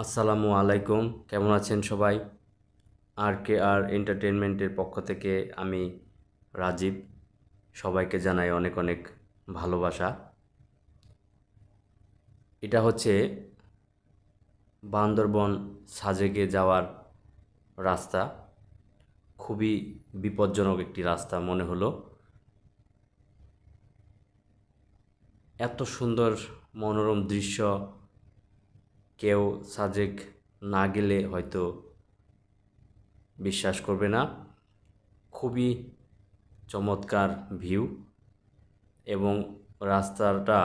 আসসালামু আলাইকুম। কেমন আছেন সবাই? আর কে আর এন্টারটেনমেন্টের পক্ষ থেকে আমি রাজীব। সবাইকে জানাই অনেক অনেক ভালোবাসা। এটা হচ্ছে বান্দরবন সাজেকে যাওয়ার রাস্তা। খুবই বিপজ্জনক একটি রাস্তা মনে হলো। এত সুন্দর মনোরম দৃশ্য কেউ সাজেক না গেলে হয়তো বিশ্বাস করবে না। খুবই চমৎকার ভিউ এবং রাস্তাটা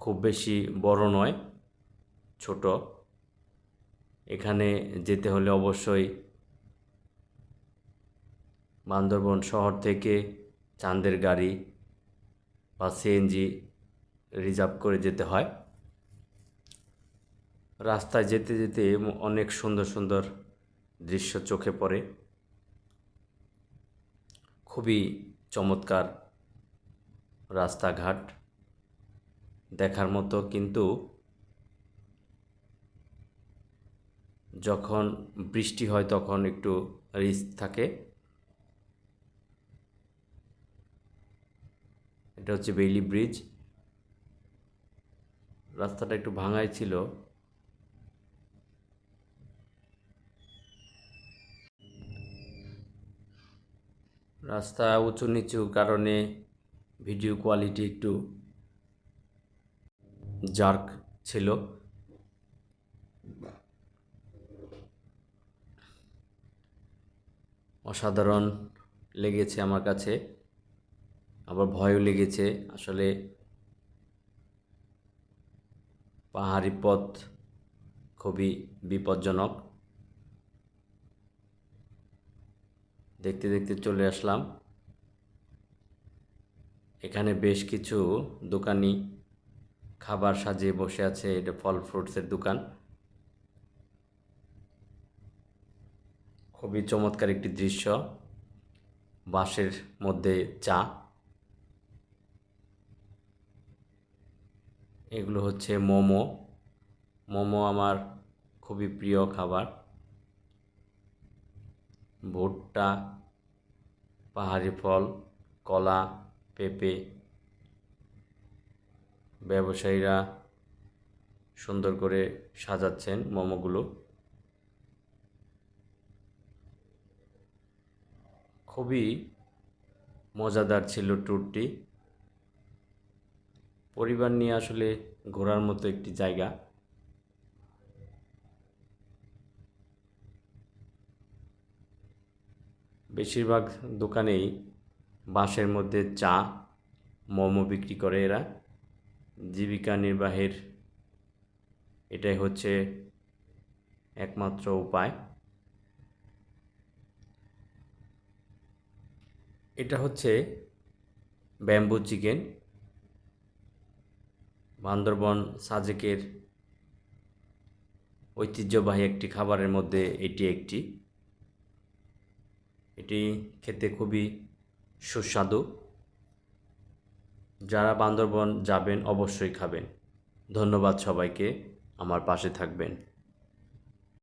খুব বেশি বড় নয়, ছোট। এখানে যেতে হলে অবশ্যই বান্দরবন শহর থেকে চাঁদের গাড়ি বা সিএনজি রিজার্ভ করে যেতে হয়। রাস্তায় যেতে যেতে অনেক সুন্দর সুন্দর দৃশ্য চোখে পড়ে। খুবই চমৎকার রাস্তাঘাট দেখার মতো, কিন্তু যখন বৃষ্টি হয় তখন একটু রিস্ক থাকে। এটা হচ্ছে বেইলি ব্রিজ। রাস্তাটা একটু ভাঙাই ছিল রাস্তা উঁচু নিচু কারণে ভিডিও কোয়ালিটি একটু জার্ক ছিল। অসাধারণ লেগেছে আমার কাছে। আবার ভয়ও লেগেছে। আসলে পাহাড়ি পথ খুবই বিপজ্জনক। দেখতে দেখতে চলে আসলাম। এখানে বেশ কিছু দোকানি খাবার সাজিয়ে বসে আছে, এটা ফল ফ্রুটসের দোকান। খুবই চমৎকার একটি দৃশ্য, বাঁশের মধ্যে চা। এগুলো হচ্ছে মোমো। মোমো আমার খুবই প্রিয় খাবার। ভুট্টা, পাহাড়ি ফল, কলা, পেঁপে। ব্যবসায়ীরা সুন্দর করে সাজাচ্ছেন মোমোগুলো। খুবই মজাদার ছিল ট্যুরটি। পরিবার নিয়ে আসলে ঘোরার মতো একটি জায়গা। বেশিরভাগ দোকানেই বাঁশের মধ্যে চা, মোমো বিক্রি করে এরা। জীবিকা নির্বাহের এটাই হচ্ছে একমাত্র উপায়। এটা হচ্ছে ব্যাম্বু চিকেন। বান্দরবন সাজেকের ঐতিহ্যবাহী একটি খাবারের মধ্যে এটি একটি। এটি খেতে খুবই সুস্বাদু। যারা বান্দরবন যাবেন অবশ্যই খাবেন। ধন্যবাদ সবাইকে। আমার পাশে থাকবেন।